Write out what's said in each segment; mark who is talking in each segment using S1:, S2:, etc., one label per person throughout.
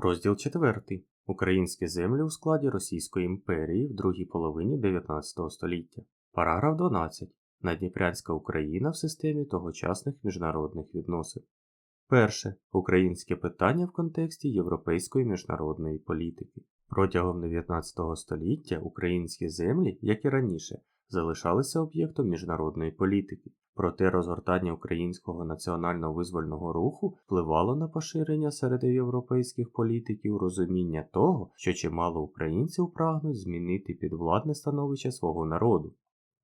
S1: Розділ 4. Українські землі у складі Російської імперії в другій половині 19 століття. Параграф 12. Надніпрянська Україна в системі тогочасних міжнародних відносин. Перше. Українське питання в контексті європейської міжнародної політики. Протягом 19 століття українські землі, як і раніше, залишалися об'єктом міжнародної політики. Проте розгортання українського національно-визвольного руху впливало на поширення серед європейських політиків розуміння того, що чимало українців прагнуть змінити підвладне становище свого народу.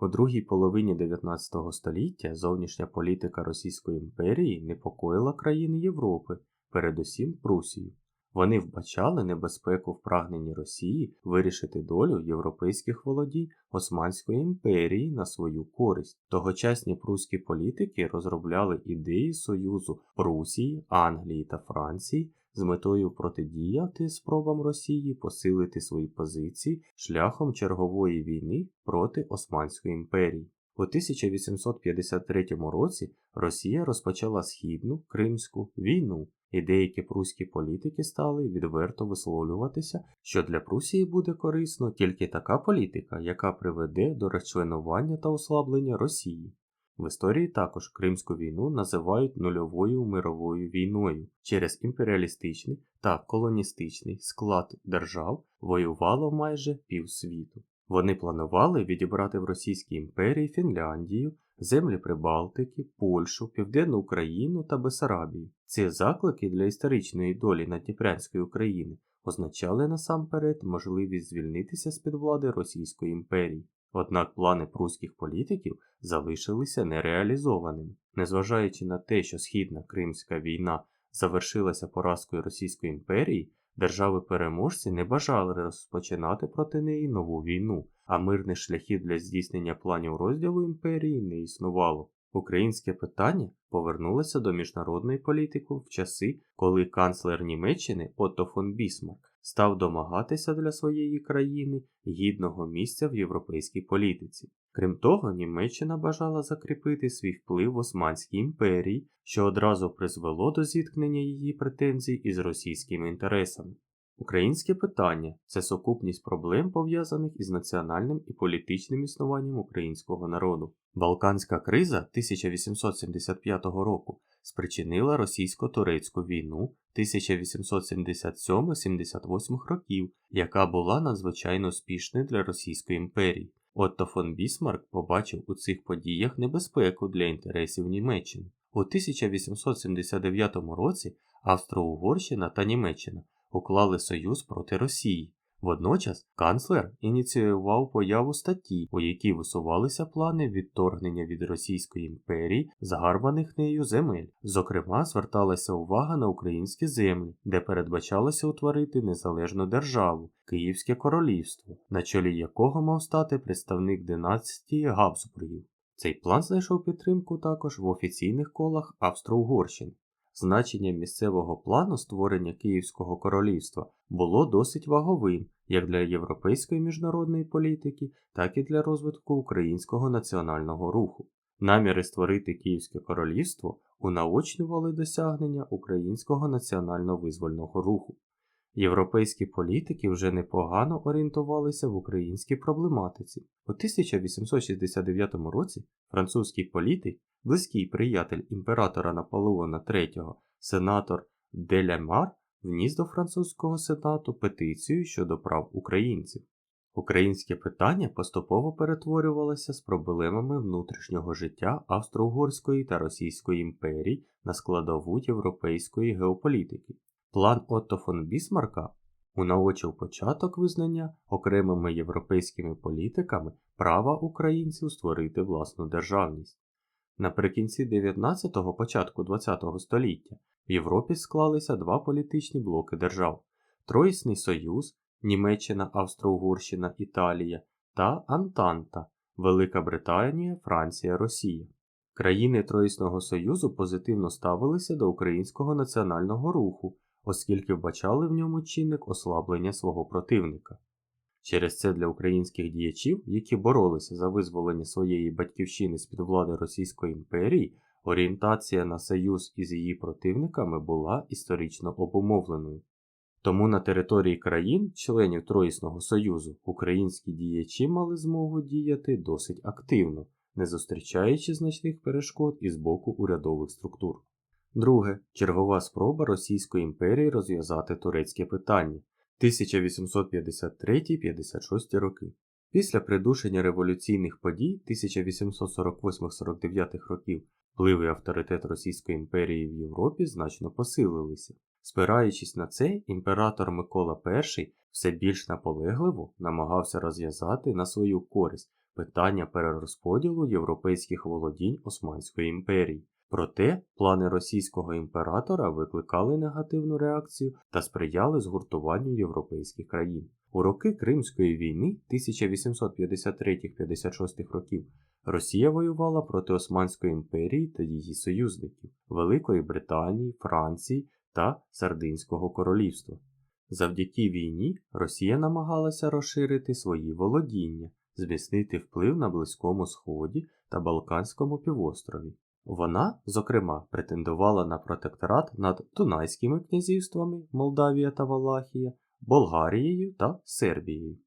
S1: У другій половині 19 століття зовнішня політика Російської імперії непокоїла країни Європи, передусім Прусію. Вони вбачали небезпеку в прагненні Росії вирішити долю європейських володінь Османської імперії на свою користь. Тогочасні прусські політики розробляли ідеї союзу Прусії, Англії та Франції з метою протидіяти спробам Росії посилити свої позиції шляхом чергової війни проти Османської імперії. У 1853 році Росія розпочала східну Кримську війну, і деякі пруські політики стали відверто висловлюватися, що для Прусії буде корисно тільки така політика, яка приведе до розчленування та ослаблення Росії. В історії також Кримську війну називають нульовою мировою війною. Через імперіалістичний та колоністичний склад держав воювало майже півсвіту. Вони планували відібрати в Російській імперії Фінляндію, землі Прибалтики, Польщу, Південну Україну та Бесарабію. Ці заклики для історичної долі Надніпрянської України означали насамперед можливість звільнитися з під влади Російської імперії. Однак плани прусських політиків залишилися нереалізованими. Незважаючи на те, що Східна Кримська війна завершилася поразкою Російської імперії, держави-переможці не бажали розпочинати проти неї нову війну, а мирних шляхів для здійснення планів розділу імперії не існувало. Українське питання повернулося до міжнародної політики в часи, коли канцлер Німеччини Отто фон Бісмарк став домагатися для своєї країни гідного місця в європейській політиці. Крім того, Німеччина бажала закріпити свій вплив в Османській імперії, що одразу призвело до зіткнення її претензій із російськими інтересами. Українське питання це сукупність проблем, пов'язаних із національним і політичним існуванням українського народу. Балканська криза 1875 року спричинила російсько-турецьку війну 1877-78 років, яка була надзвичайно успішною для Російської імперії. Отто фон Бісмарк побачив у цих подіях небезпеку для інтересів Німеччини. У 1879 році Австро-Угорщина та Німеччина уклали союз проти Росії. Водночас канцлер ініціював появу статті, у якій висувалися плани відторгнення від Російської імперії загарбаних нею земель. Зокрема, зверталася увага на українські землі, де передбачалося утворити незалежну державу Київське королівство, на чолі якого мав стати представник династії Габсбургів. Цей план знайшов підтримку також в офіційних колах Австро-Угорщини. Значення місцевого плану створення Київського королівства було досить ваговим як для європейської міжнародної політики, так і для розвитку українського національного руху. Наміри створити Київське королівство унаочнювали досягнення українського національно-визвольного руху. Європейські політики вже непогано орієнтувалися в українській проблематиці. У 1869 році французький політик, близький приятель імператора Наполеона III, сенатор Делямар, вніс до французького сенату петицію щодо прав українців. Українське питання поступово перетворювалося з проблемами внутрішнього життя Австро-Угорської та Російської імперій на складову європейської геополітики. План Отто фон Бісмарка унаочив початок визнання окремими європейськими політиками права українців створити власну державність. Наприкінці 19-го початку 20-го століття в Європі склалися два політичні блоки держав Троїсний Союз, Німеччина, Австро-Угорщина, Італія та Антанта Велика Британія, Франція, Росія. Країни Троїсного Союзу позитивно ставилися до українського національного руху оскільки вбачали в ньому чинник ослаблення свого противника. Через це для українських діячів, які боролися за визволення своєї батьківщини з під влади Російської імперії, орієнтація на союз із її противниками була історично обумовленою. Тому на території країн, членів Троїсного Союзу, українські діячі мали змогу діяти досить активно, не зустрічаючи значних перешкод із боку урядових структур. Друге чергова спроба Російської імперії розв'язати турецьке питання 1853-56 роки. Після придушення революційних подій 1848-49 років вплив і авторитет Російської імперії в Європі значно посилилися. Спираючись на це, імператор Микола І все більш наполегливо намагався розв'язати на свою користь питання перерозподілу європейських володінь Османської імперії. Проте плани російського імператора викликали негативну реакцію та сприяли згуртуванню європейських країн. У роки Кримської війни 1853-56 років Росія воювала проти Османської імперії та її союзників Великої Британії, Франції та Сардинського королівства. Завдяки війні Росія намагалася розширити свої володіння, зміцнити вплив на Близькому Сході та Балканському півострові. Вона, зокрема, претендувала на протекторат над Дунайськими князівствами Молдавія та Валахія, Болгарією та Сербією.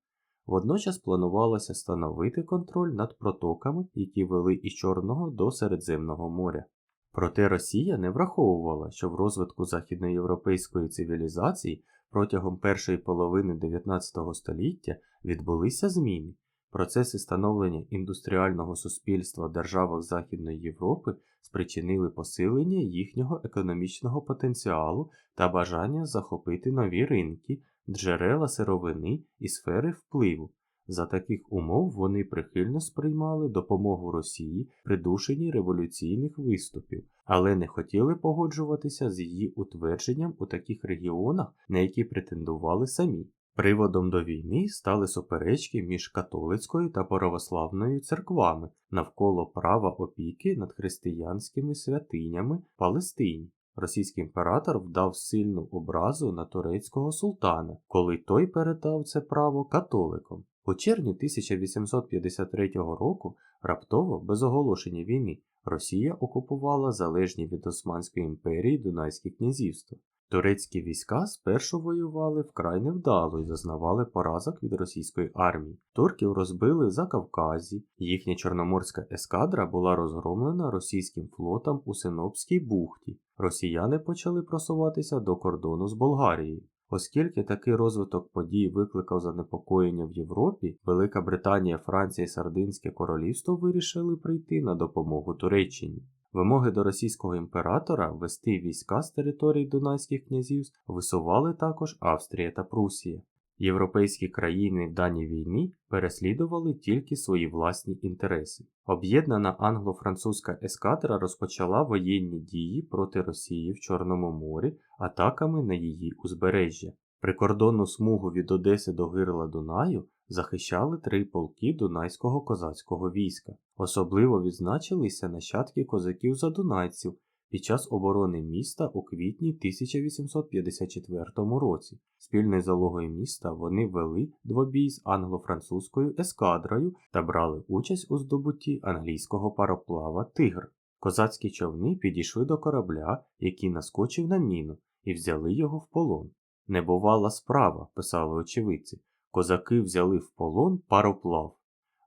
S1: Водночас планувалося становити контроль над протоками, які вели із Чорного до Середземного моря. Проте Росія не враховувала, що в розвитку західноєвропейської цивілізації протягом першої половини 19 століття відбулися зміни. Процеси становлення індустріального суспільства в державах Західної Європи спричинили посилення їхнього економічного потенціалу та бажання захопити нові ринки, джерела сировини і сфери впливу. За таких умов вони прихильно сприймали допомогу Росії при душенні революційних виступів, але не хотіли погоджуватися з її утвердженням у таких регіонах, на які претендували самі. Приводом до війни стали суперечки між католицькою та православною церквами навколо права опіки над християнськими святинями Палестині. Російський імператор вдав сильну образу на турецького султана, коли той передав це право католикам. У червні 1853 року, раптово, без оголошення війни, Росія окупувала залежні від Османської імперії Дунайські князівства. Турецькі війська спершу воювали вкрай невдало і зазнавали поразок від російської армії. Турків розбили за Кавказі, їхня чорноморська ескадра була розгромлена російським флотом у Синопській бухті. Росіяни почали просуватися до кордону з Болгарією. Оскільки такий розвиток подій викликав занепокоєння в Європі, Велика Британія, Франція і Сардинське королівство вирішили прийти на допомогу Туреччині. Вимоги до російського імператора вести війська з території Дунайських князівств висували також Австрія та Прусія. Європейські країни в даній війні переслідували тільки свої власні інтереси. Об'єднана англо-французька ескадра розпочала воєнні дії проти Росії в Чорному морі атаками на її узбережжя. Прикордонну смугу від Одеси до Гирла Дунаю захищали три полки Дунайського козацького війська. Особливо відзначилися нащадки козаків задунайців під час оборони міста у квітні 1854 році. Спільною залогою міста вони вели двобій з англо-французькою ескадрою та брали участь у здобутті англійського пароплава Тигр. Козацькі човни підійшли до корабля, який наскочив на міну, і взяли його в полон. Небувала справа, писали очевидці. Козаки взяли в полон пароплав.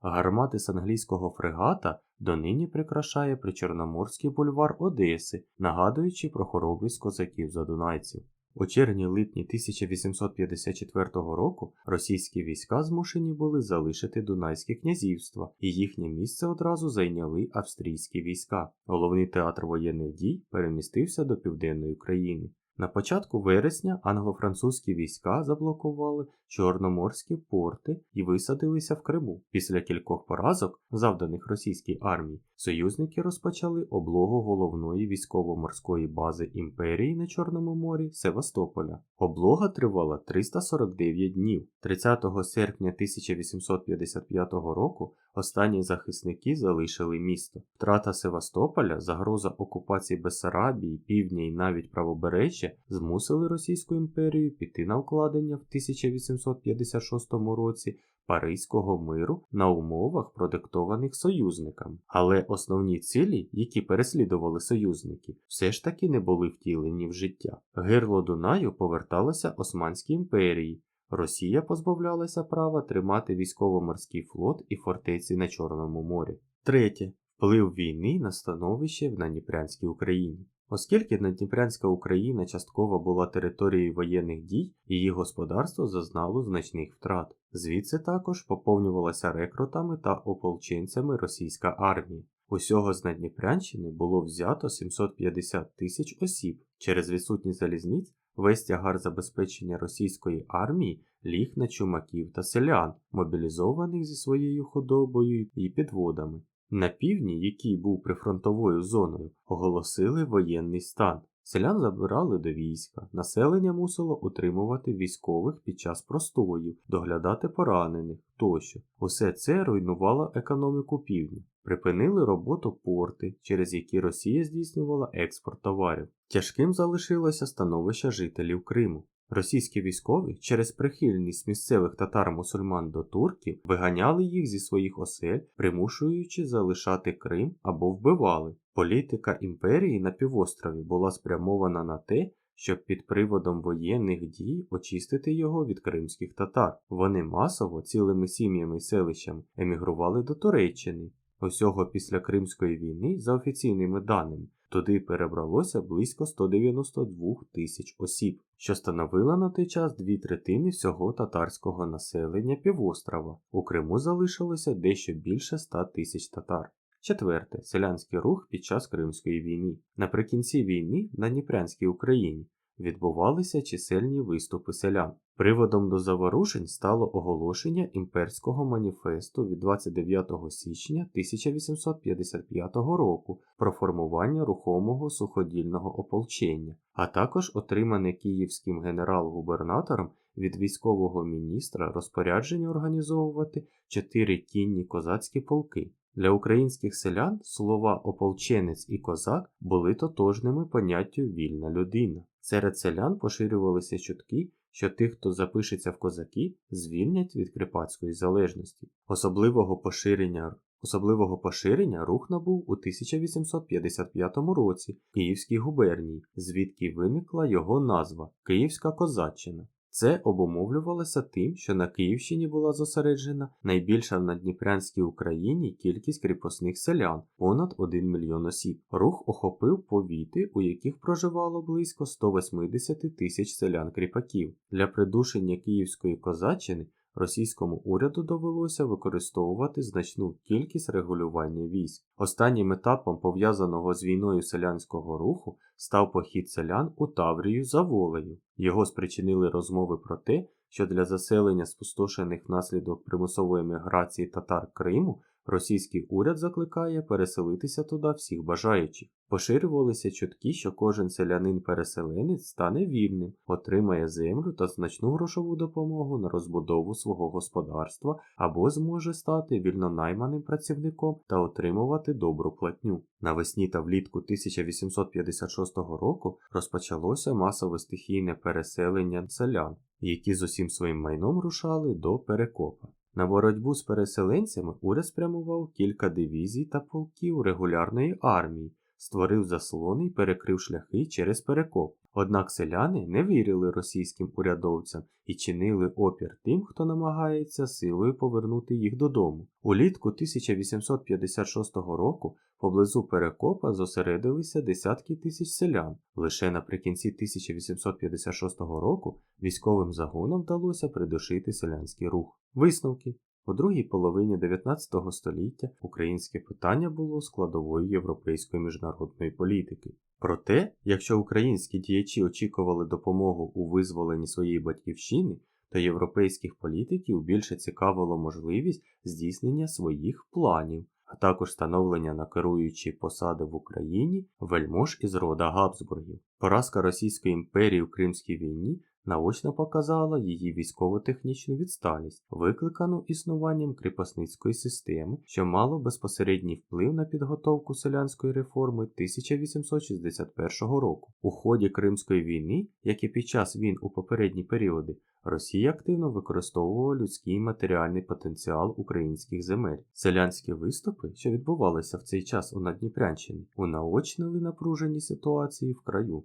S1: Гармати з англійського фрегата донині прикрашає причорноморський бульвар Одеси, нагадуючи про хоробрість козаків задунайців. У червні-липні 1854 року російські війська змушені були залишити Дунайське князівство, і їхнє місце одразу зайняли австрійські війська. Головний театр воєнних дій перемістився до південної України. На початку вересня англо-французькі війська заблокували чорноморські порти і висадилися в Криму. Після кількох поразок, завданих російській армії, союзники розпочали облогу головної військово-морської бази імперії на Чорному морі Севастополя. Облога тривала 349 днів. 30 серпня 1855 року останні захисники залишили місто. Втрата Севастополя, загроза окупації Бессарабії, півдня і навіть правобережжя змусили Російську імперію піти на укладення в 1856 році Паризького миру на умовах, продиктованих союзниками. Але основні цілі, які переслідували союзники, все ж таки не були втілені в життя. Гирло Дунаю поверталося Османській імперії. Росія позбавлялася права тримати військово-морський флот і фортеці на Чорному морі. Третє. Вплив війни на становище в Надніпрянській Україні. Оскільки Надніпрянська Україна частково була територією воєнних дій, її господарство зазнало значних втрат. Звідси також поповнювалася рекрутами та ополченцями російська армія. Усього з Надніпрянщини було взято 750 тисяч осіб. Через відсутність залізниць весь тягар забезпечення російської армії ліг на чумаків та селян, мобілізованих зі своєю худобою і підводами. На півдні, який був прифронтовою зоною, оголосили воєнний стан. Селян забирали до війська, населення мусило утримувати військових під час простою, доглядати поранених тощо. Усе це руйнувало економіку півдня. Припинили роботу порти, через які Росія здійснювала експорт товарів. Тяжким залишилося становище жителів Криму. Російські військові через прихильність місцевих татар-мусульман до турків виганяли їх зі своїх осель, примушуючи залишати Крим або вбивали. Політика імперії на півострові була спрямована на те, щоб під приводом воєнних дій очистити його від кримських татар. Вони масово цілими сім'ями і селищами емігрували до Туреччини. Усього після Кримської війни, за офіційними даними, туди перебралося близько 192 тисяч осіб, що становило на той час дві третини всього татарського населення півострова. У Криму залишилося дещо більше 100 тисяч татар. Четверте селянський рух під час Кримської війни. Наприкінці війни на Дніпрянській Україні відбувалися чисельні виступи селян. Приводом до заворушень стало оголошення імперського маніфесту від 29 січня 1855 року про формування рухомого суходільного ополчення, а також отримане київським генерал-губернатором від військового міністра розпорядження організовувати чотири кінні козацькі полки. Для українських селян слова ополченець і козак були тотожними поняттю вільна людина. Серед селян поширювалися чутки, що тих, хто запишеться в козаки, звільнять від кріпацької залежності. Особливого поширення Особливого поширення рух набув у 1855 році в Київській губернії, звідки виникла його назва Київська Козаччина. Це обумовлювалося тим, що на Київщині була зосереджена найбільша в Надніпрянській Україні кількість кріпосних селян понад 1 мільйон осіб. Рух охопив повіти, у яких проживало близько 180 тисяч селян-кріпаків. Для придушення Київської козаччини російському уряду довелося використовувати значну кількість регулювання військ. Останнім етапом пов'язаного з війною селянського руху став похід селян у Таврію за волею. Його спричинили розмови про те, що для заселення спустошених внаслідок примусової міграції татар Криму російський уряд закликає переселитися туди всіх бажаючих. Поширювалися чутки, що кожен селянин-переселенець стане вільним, отримає землю та значну грошову допомогу на розбудову свого господарства або зможе стати вільнонайманим працівником та отримувати добру платню. Навесні та влітку 1856 року розпочалося масове стихійне переселення селян, які з усім своїм майном рушали до Перекопа. На боротьбу з переселенцями уряд спрямував кілька дивізій та полків регулярної армії, створив заслони і перекрив шляхи через перекоп. Однак селяни не вірили російським урядовцям і чинили опір тим, хто намагається силою повернути їх додому. Улітку 1856 року поблизу Перекопа зосередилися десятки тисяч селян. Лише наприкінці 1856 року військовим загонам вдалося придушити селянський рух. Висновки у другій половині 19 століття українське питання було складовою європейської міжнародної політики. Проте, якщо українські діячі очікували допомогу у визволенні своєї батьківщини, то європейських політиків більше цікавило можливість здійснення своїх планів, а також становлення на керуючі посади в Україні вельмож із рода Габсбургів. Поразка Російської імперії у Кримській війні наочно показала її військово-технічну відсталість, викликану існуванням кріпосницької системи, що мало безпосередній вплив на підготовку селянської реформи 1861 року. У ході Кримської війни, як і під час війн у попередні періоди, Росія активно використовувала людський матеріальний потенціал українських земель. Селянські виступи, що відбувалися в цей час у Надніпрянщині, унаочнили напружені ситуації в краю.